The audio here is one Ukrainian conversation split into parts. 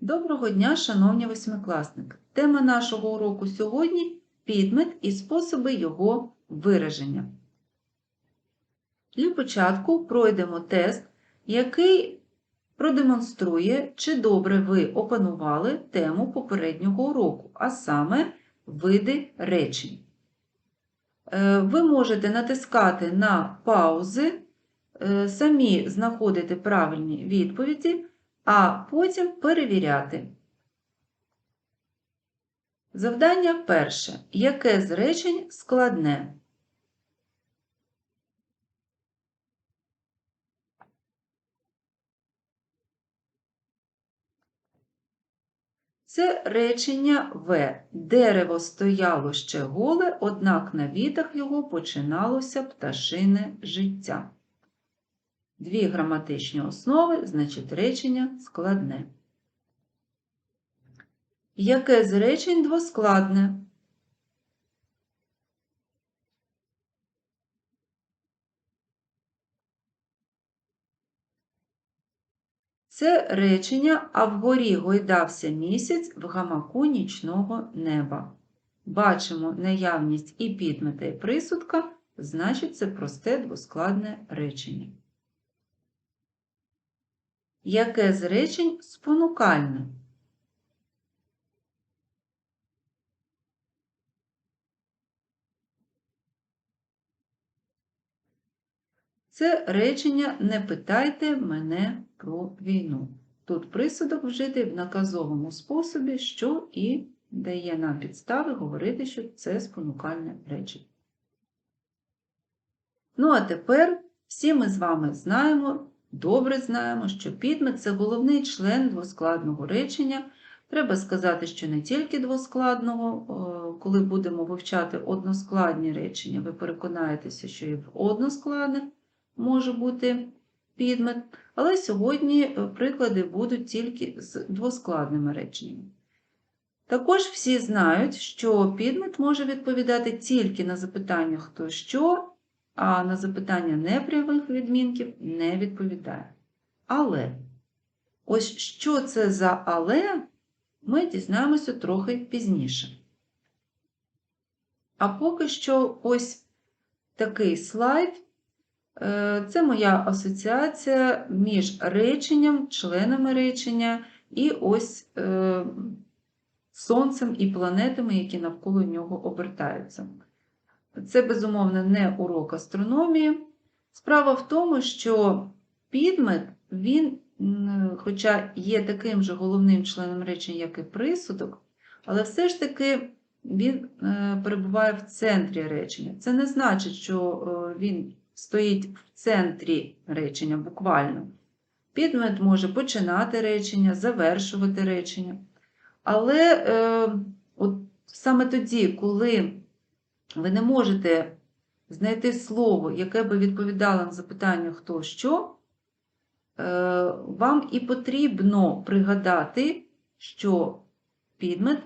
Доброго дня, шановні восьмикласники! Тема нашого уроку сьогодні підмет і способи його вираження. Для початку пройдемо тест, який продемонструє, чи добре ви опанували тему попереднього уроку, а саме види речень. Е, Ви можете натискати на паузи, е, самі знаходити правильні відповіді а потім перевіряти. Завдання перше. Яке з речень складне? Це речення В. Дерево стояло ще голе, однак на вітах його починалося пташине життя. Дві граматичні основи, значить речення складне. Яке з речень двоскладне? Це речення, а вгорі гойдався місяць в гамаку нічного неба. Бачимо наявність і підмета, і присудка, значить це просте двоскладне речення. Яке з речень спонукальне? Це речення Не питайте мене про війну. Тут присудок вжитий в наказовому способі, що і дає нам підстави говорити, що це спонукальне речення. Ну, а тепер всі ми з вами знаємо добре знаємо, що підмет це головний член двоскладного речення. Треба сказати, що не тільки двоскладного, коли будемо вивчати односкладні речення, ви переконаєтеся, що і в односкладних може бути підмет, але сьогодні е, приклади будуть тільки з двоскладними реченнями. Також всі знають, що підмет може відповідати тільки на запитання хто що, а на запитання непрямих відмінків не відповідає. Але ось що це за але, ми дізнаємося трохи пізніше. А поки що ось такий слайд. Е, це моя асоціація між реченням, членами речення і ось е, сонцем і планетами, які навколо нього обертаються. Це, безумовно, не урок астрономії. Справа в тому, що підмет, він, хоча є таким же головним членом речення, як і присудок, але все ж таки він е, перебуває в центрі речення. Це не значить, що е, він стоїть в центрі речення буквально. Підмет може починати речення, завершувати речення. Але е, от саме тоді, коли ви не можете знайти слово, яке би відповідало на запитання хто що, е, вам і потрібно пригадати, що підмет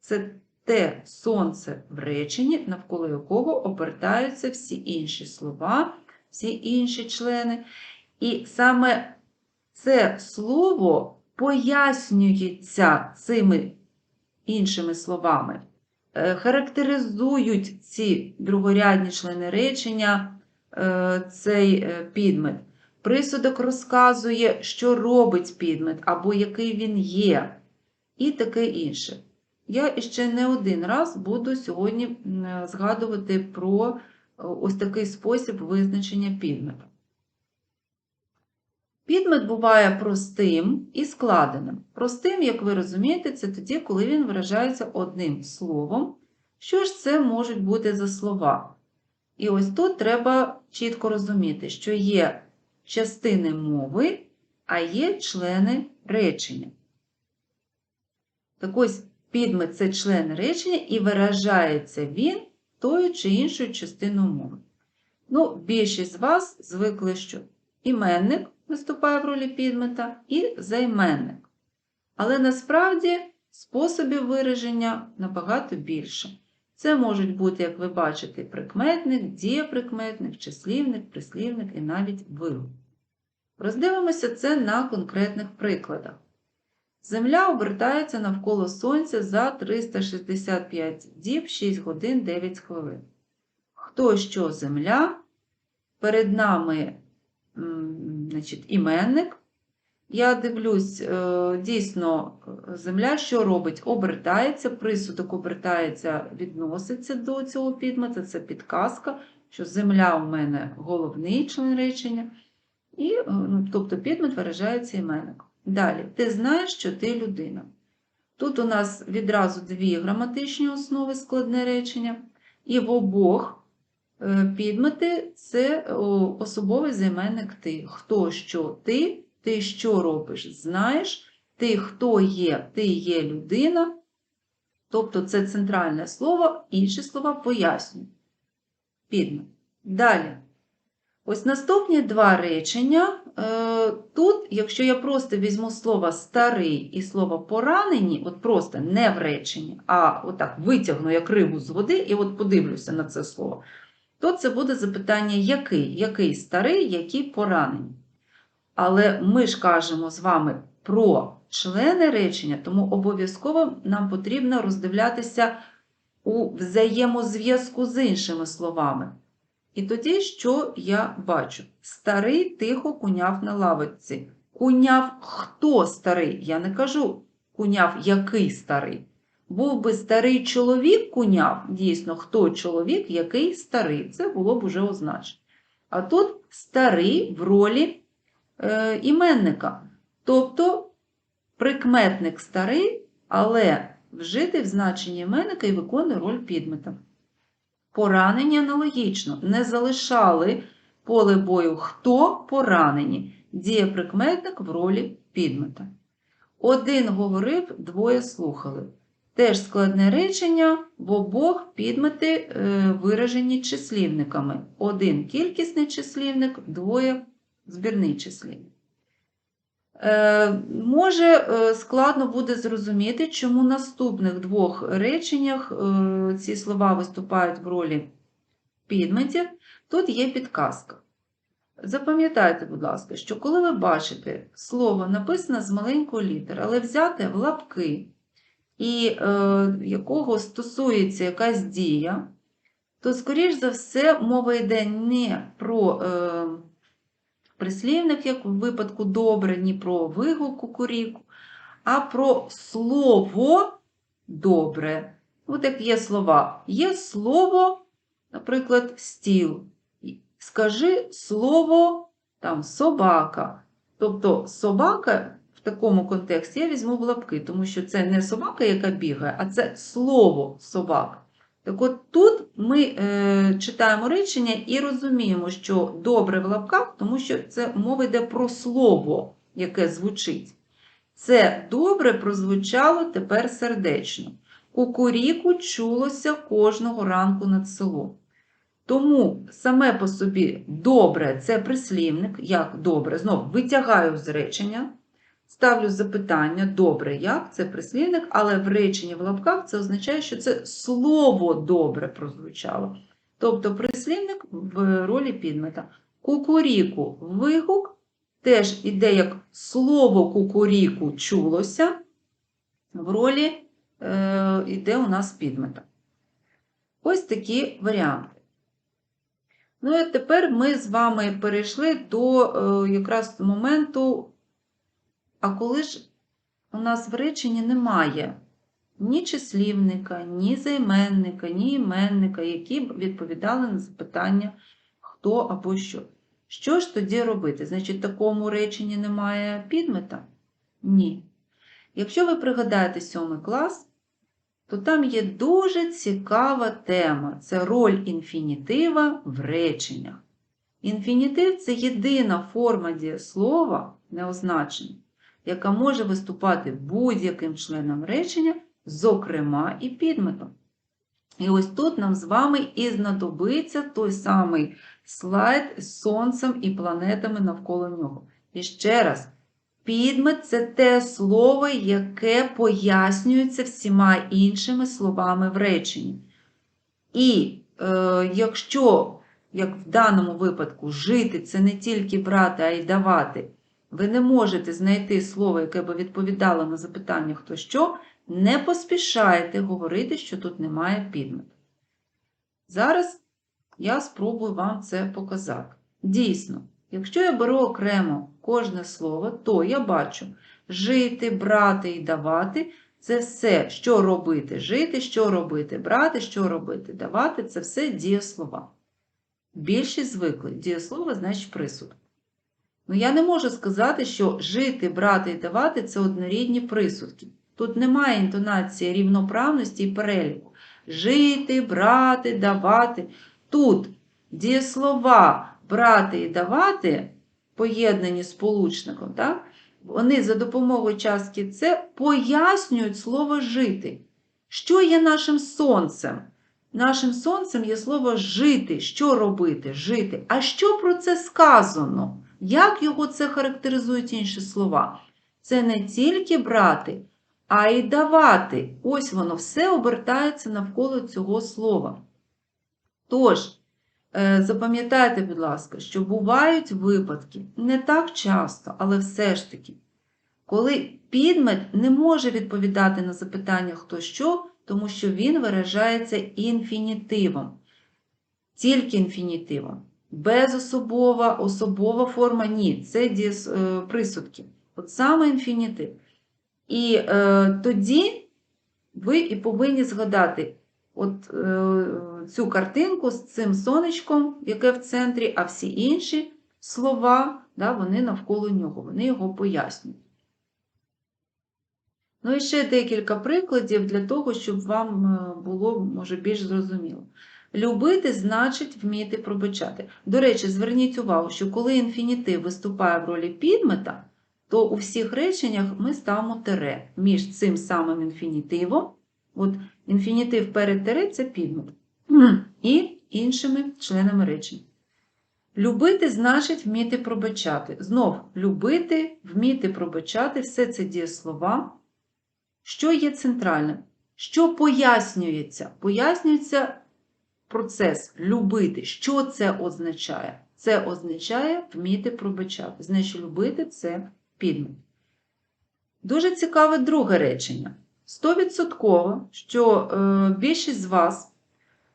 це те сонце в реченні, навколо якого обертаються всі інші слова, всі інші члени. І саме це слово пояснюється цими іншими словами. Е, характеризують ці другорядні члени речення е, цей е, підмет. Присудок розказує, що робить підмет, або який він є, і таке інше. Я іще не один раз буду сьогодні згадувати про ось такий спосіб визначення підмета. Підмет буває простим і складеним. Простим, як ви розумієте, це тоді, коли він виражається одним словом. Що ж це можуть бути за слова? І ось тут треба чітко розуміти, що є частини мови, а є члени речення. Так ось підмет це член речення і виражається він тою чи іншою частиною мови. Ну, більшість з вас звикли, що іменник виступає в ролі підмета і займенник. Але насправді способів вираження набагато більше. Це можуть бути, як ви бачите, прикметник, дієприкметник, числівник, прислівник і навіть вируб. Роздивимося це на конкретних прикладах. Земля обертається навколо Сонця за 365 діб, 6 годин, 9 хвилин. Хто що Земля? Перед нами значить, іменник. Я дивлюсь, е, дійсно, Земля що робить? Обертається, присудок обертається, відноситься до цього підмета, це підказка, що Земля у мене головний член речення, і, е, ну, тобто підмет виражається іменником. Далі, ти знаєш, що ти людина. Тут у нас відразу дві граматичні основи складне речення, і в обох підмети це особовий займенник ти. Хто що ти, ти що робиш, знаєш, ти хто є, ти є людина. Тобто це центральне слово, інші слова пояснюють. Підмет. Далі. Ось наступні два речення. Е, Тут, якщо я просто візьму слово старий і слово поранені, от просто не в реченні, а отак витягну як рибу з води і от подивлюся на це слово, то це буде запитання який? Який старий, які поранені. Але ми ж кажемо з вами про члени речення, тому обов'язково нам потрібно роздивлятися у взаємозв'язку з іншими словами. І тоді, що я бачу? Старий тихо куняв на лавочці. Куняв хто старий? Я не кажу куняв який старий. Був би старий чоловік куняв, дійсно, хто чоловік, який старий. Це було б уже означено. А тут старий в ролі е, іменника. Тобто прикметник старий, але вжитий в значенні іменника і виконує роль підмета. Поранені аналогічно, не залишали поле бою хто поранені, дієприкметник в ролі підмета. Один говорив, двоє слухали. Теж складне речення, в обох підмети е, виражені числівниками. Один кількісний числівник, двоє збірний числівник. Е, Може, е, складно буде зрозуміти, чому в наступних двох реченнях ці слова виступають в ролі підметів. Тут є підказка. Запам'ятайте, будь ласка, що коли ви бачите слово написане з маленької літери, але взяте в лапки, і е, якого стосується якась дія, то, скоріш за все, мова йде не про. Е, прислівник, як в випадку добре, ні про вигук кукуріку, а про слово добре. От як є слова. Є слово, наприклад, стіл. Скажи слово там, собака. Тобто собака такому контексті я візьму в лапки, тому що це не собака, яка бігає, а це слово собака. Так от тут ми е, читаємо речення і розуміємо, що добре в лапках, тому що це мова йде про слово, яке звучить. Це добре прозвучало тепер сердечно. Кукуріку чулося кожного ранку над селом. Тому саме по собі добре це прислівник, як добре, знову витягаю з речення. Ставлю запитання, добре, як це прислівник, але в реченні в лапках це означає, що це слово добре прозвучало. Тобто прислівник в ролі підмета. Кукуріку вигук теж іде як слово кукуріку чулося, в ролі е, іде у нас підмета. Ось такі варіанти. Ну і тепер ми з вами перейшли до е, якраз моменту. А коли ж у нас в реченні немає ні числівника, ні займенника, ні іменника, які б відповідали на запитання, хто або що. Що ж тоді робити? Значить, в такому реченні немає підмета? Ні. Якщо ви пригадаєте сьомий клас, то там є дуже цікава тема це роль інфінітива в реченнях. Інфінітив це єдина форма дієслова неозначена яка може виступати будь-яким членом речення, зокрема і підметом. І ось тут нам з вами і знадобиться той самий слайд з сонцем і планетами навколо нього. І ще раз, підмет це те слово, яке пояснюється всіма іншими словами в реченні. І е, якщо, як в даному випадку, жити це не тільки брати, а й давати, ви не можете знайти слово, яке би відповідало на запитання хто що, не поспішайте говорити, що тут немає підмету. Зараз я спробую вам це показати. Дійсно, якщо я беру окремо кожне слово, то я бачу жити, брати і давати це все, що робити, жити, що робити, брати, що робити, давати це все дієслова. Більшість звикли. Дієслово значить присуд. Ну, я не можу сказати, що жити, брати і давати це однорідні присудки. Тут немає інтонації рівноправності і переліку. Жити, брати, давати. Тут дієслова брати і давати, поєднані з получником, так? вони за допомогою частки це пояснюють слово жити. Що є нашим сонцем? Нашим сонцем є слово жити. Що робити? Жити. А що про це сказано? Як його це характеризують інші слова? Це не тільки брати, а й давати. Ось воно все обертається навколо цього слова. Тож, е, запам'ятайте, будь ласка, що бувають випадки, не так часто, але все ж таки, коли підмет не може відповідати на запитання хто що, тому що він виражається інфінітивом. Тільки інфінітивом. Безособова, особова форма ні. Це дієс, е, присудки. От саме інфінітив. І е, тоді ви і повинні згадати от, е, цю картинку з цим сонечком, яке в центрі, а всі інші слова, да, вони навколо нього, вони його пояснюють. Ну і ще декілька прикладів для того, щоб вам е, було, може, більш зрозуміло. Любити значить вміти пробачати. До речі, зверніть увагу, що коли інфінітив виступає в ролі підмета, то у всіх реченнях ми ставимо тире між цим самим інфінітивом. От інфінітив перед тире це підмет. І іншими членами речень. Любити значить вміти пробачати. Знов, любити, вміти пробачати все це дієслова. Що є центральним? Що пояснюється? Пояснюється процес любити. Що це означає? Це означає вміти пробачати. Значить, любити це підмет. Дуже цікаве друге речення. Стовідсотково, що е, більшість з вас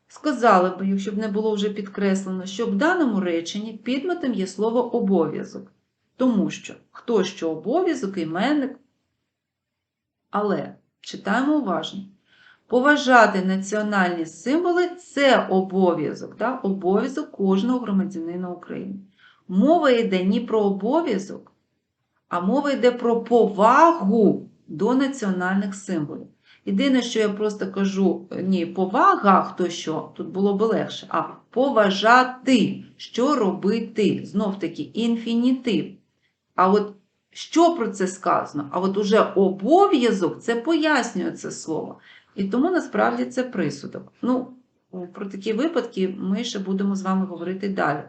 сказали б, якщо б не було вже підкреслено, що в даному реченні підметом є слово обов'язок. Тому що хто що обов'язок, іменник. Але читаємо уважно. Поважати національні символи це обов'язок, так? обов'язок кожного громадянина України. Мова йде не про обов'язок, а мова йде про повагу до національних символів. Єдине, що я просто кажу, ні, повага, хто що, тут було б легше, а поважати, що робити, знов таки інфінітив. А от що про це сказано? А от уже обов'язок це пояснює це слово. І тому насправді це присудок. Ну, про такі випадки ми ще будемо з вами говорити далі.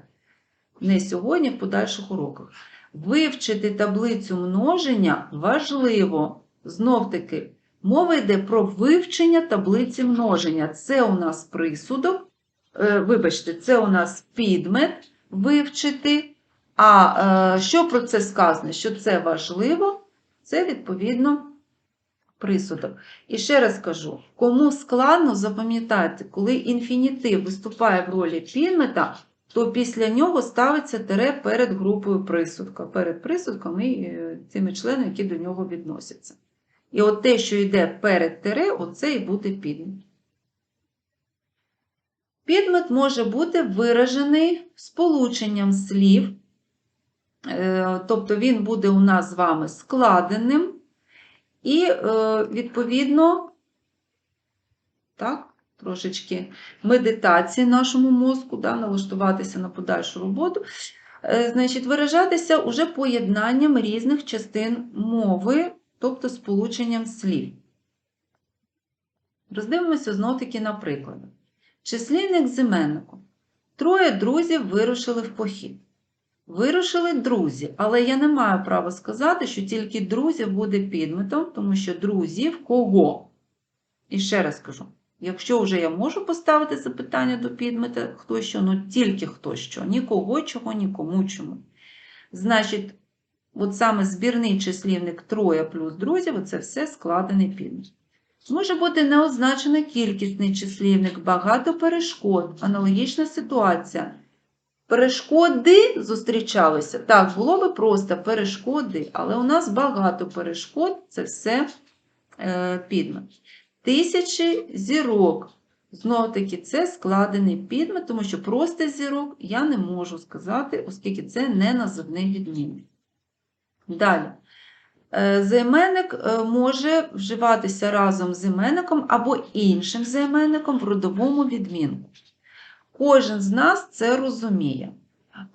Не сьогодні, в подальших уроках. Вивчити таблицю множення важливо. Знов таки, мова йде про вивчення таблиці множення. Це у нас присудок. Е, Вибачте, це у нас підмет вивчити. А е, що про це сказано? Що це важливо, це відповідно присудок. І ще раз кажу: кому складно запам'ятати, коли інфінітив виступає в ролі підмета, то після нього ставиться тире перед групою присудка, перед присудком і е, тими членами, які до нього відносяться. І от те, що йде перед тире, оце і буде підмет. Підмет може бути виражений сполученням слів, е, тобто він буде у нас з вами складеним, і, е, відповідно, так, трошечки медитації нашому мозку, да, налаштуватися на подальшу роботу, е, значить, виражатися уже поєднанням різних частин мови, тобто сполученням слів. Роздивимося знов-таки на приклади. Числівник з іменником. Троє друзів вирушили в похід. Вирушили друзі, але я не маю права сказати, що тільки друзів буде підметом, тому що друзів кого? І ще раз кажу: якщо вже я можу поставити запитання до підмета, хто що, ну тільки хто що, нікого чого, нікому чому. Значить, От саме збірний числівник троє плюс друзів, оце все складений підмет. Може бути неозначений кількісний числівник, багато перешкод, аналогічна ситуація. Перешкоди зустрічалися. Так, було би просто перешкоди, але у нас багато перешкод це все е, підмет. Тисячі зірок. Знову таки, це складений підмет, тому що просто зірок я не можу сказати, оскільки це не називний відмінник. Далі. Е, Займенник е, може вживатися разом з іменником або іншим займенником в родовому відмінку. Кожен з нас це розуміє.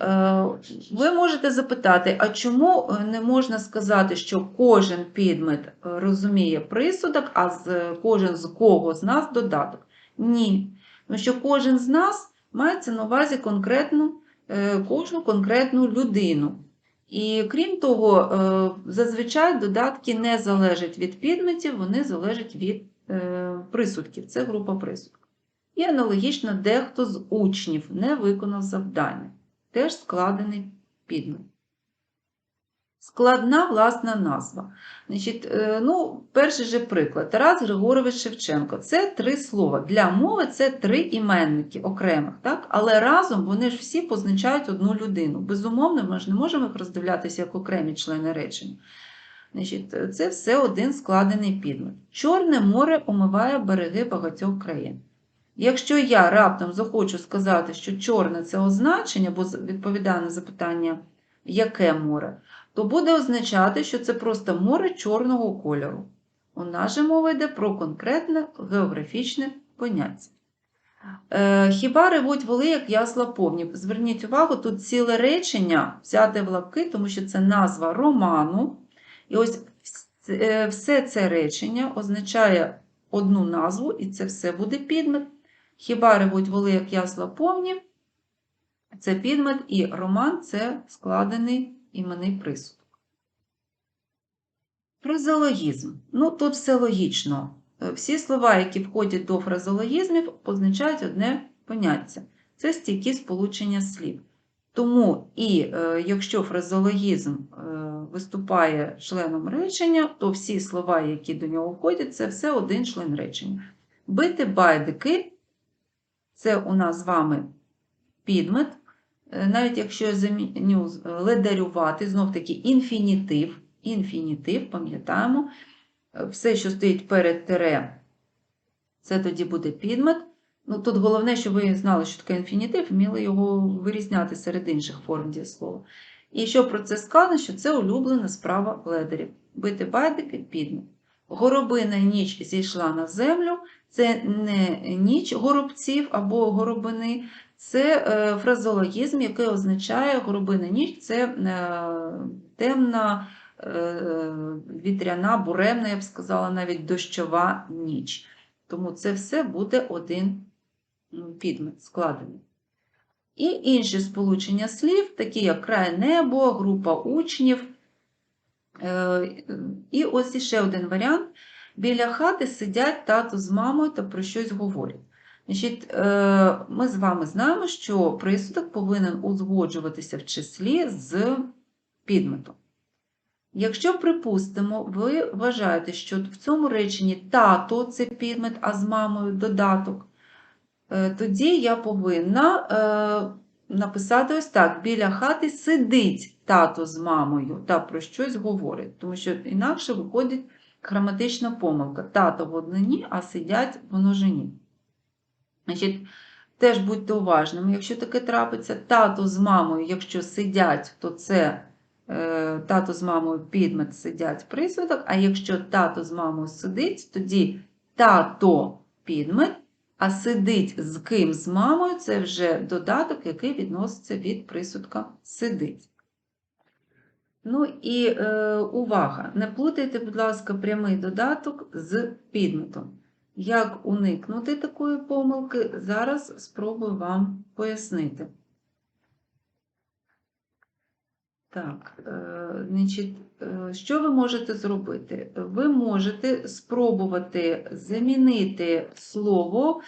Е, Ви можете запитати, а чому е, не можна сказати, що кожен підмет е, розуміє присудок, а кожен з кого з нас додаток? Ні. Тому що кожен з нас мається на увазі конкретну, кожну конкретну людину. І крім того, зазвичай додатки не залежать від підметів, вони залежать від присудків. Це група присудків. І аналогічно дехто з учнів не виконав завдання. Теж складений підмет. Складна власна назва. Значить, е, ну, перший же приклад. Тарас Григорович Шевченко. Це три слова. Для мови це три іменники окремих, так? але разом вони ж всі позначають одну людину. Безумовно, ми ж не можемо їх роздивлятися як окремі члени речення. Значить, це все один складений підмет. Чорне море омиває береги багатьох країн. Якщо я раптом захочу сказати, що чорне це означення, бо відповідає на запитання, яке море, то буде означати, що це просто море чорного кольору. У нас же мова йде про конкретне географічне поняття. Е, хіба ревуть воли, як ясла повні? Зверніть увагу, тут ціле речення взяте в лапки, тому що це назва роману. І ось е, все це речення означає одну назву, і це все буде підмет. Хіба ревуть воли, як ясла повні? Це підмет, і роман це складений іменний присудок. Фразеологізм. Ну, тут все логічно. Е, Всі слова, які входять до фразеологізмів, позначають одне поняття. Це стійкі сполучення слів. Тому і е, якщо фразеологізм е, виступає членом речення, то всі слова, які до нього входять, це все один член речення. Бити байдики це у нас з вами підмет. Е, Навіть якщо я заміню ледарювати, знов таки інфінітив, інфінітив, пам'ятаємо, е, все, що стоїть перед тире, це тоді буде підмет. Ну, тут головне, щоб ви знали, що таке інфінітив, вміли його вирізняти серед інших форм дієслова. І що про це сказано, що це улюблена справа ледарів. Бити байдики підмет. Горобина ніч зійшла на землю. Це не ніч горобців або горобини, це е, фразеологізм, який означає горобина ніч це е, темна, е, вітряна, буремна, я б сказала, навіть дощова ніч. Тому це все буде один підмет складений. І інші сполучення слів, такі як край небо, група учнів. І ось іще один варіант. Біля хати сидять тато з мамою та про щось говорять. Значить, е, Ми з вами знаємо, що присудок повинен узгоджуватися в числі з підметом. Якщо, припустимо, ви вважаєте, що в цьому реченні тато це підмет, а з мамою додаток, е, тоді я повинна е, написати ось так: біля хати сидить тато з мамою та про щось говорить, тому що інакше виходить граматична помилка. Тато в однині, а сидять в множині. Значить, теж будьте уважними, якщо таке трапиться, тато з мамою, якщо сидять, то це е, тато з мамою підмет сидять присудок, а якщо тато з мамою сидить, тоді тато підмет, а сидить з ким з мамою це вже додаток, який відноситься від присудка сидить. Ну і е, увага! Не плутайте, будь ласка, прямий додаток з підметом. Як уникнути такої помилки, зараз спробую вам пояснити. Так, е, значить, е, що ви можете зробити? Ви можете спробувати замінити слово,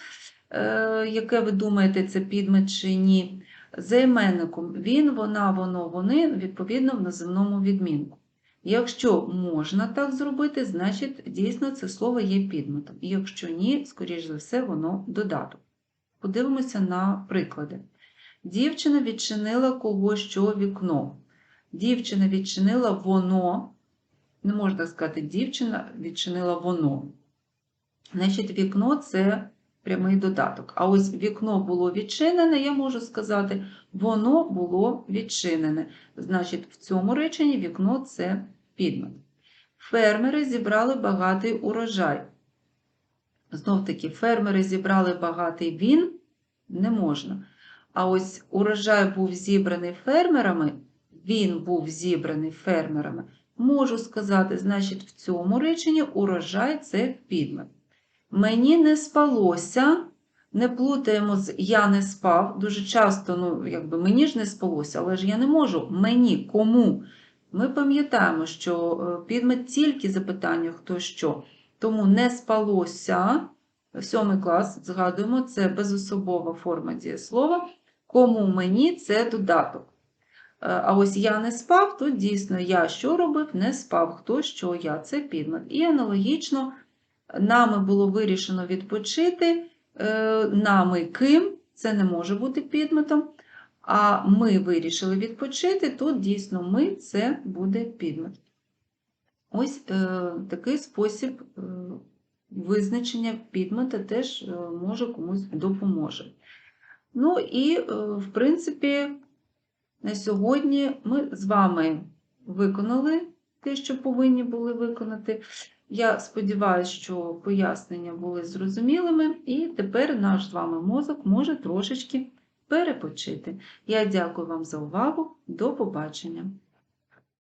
е, яке ви думаєте, це підмет чи ні, Займенником він, вона, воно, вони відповідно в називному відмінку. Якщо можна так зробити, значить дійсно це слово є підметом. Якщо ні, скоріш за все, воно додаток. Подивимося на приклади. Дівчина відчинила когось що вікно. Дівчина відчинила воно. Не можна сказати, дівчина відчинила воно. Значить, вікно це прямий додаток. А ось вікно було відчинене, я можу сказати, воно було відчинене. Значить, в цьому реченні вікно це підмет. Фермери зібрали багатий урожай. Знов таки, фермери зібрали багатий він не можна. А ось урожай був зібраний фермерами, він був зібраний фермерами. Можу сказати, значить, в цьому реченні урожай це підмет. Мені не спалося, не плутаємо з я не спав. Дуже часто, ну, якби мені ж не спалося, але ж я не можу. Мені, кому? Ми пам'ятаємо, що е, підмет тільки запитання хто що. Тому не спалося. Сьомий клас, згадуємо, це безособова форма дієслова. Кому мені це додаток. Е, А ось я не спав, то дійсно я що робив, не спав. Хто що я це підмет. І аналогічно нами було вирішено відпочити. Е, Нами ким це не може бути підметом. А ми вирішили відпочити, тут дійсно ми це буде підмет. Ось е, такий спосіб е, визначення підмета теж е, може комусь допоможе. Ну і, е, в принципі, на сьогодні ми з вами виконали те, що повинні були виконати. Я сподіваюся, що пояснення були зрозумілими, і тепер наш з вами мозок може трошечки перепочити. Я дякую вам за увагу. До побачення!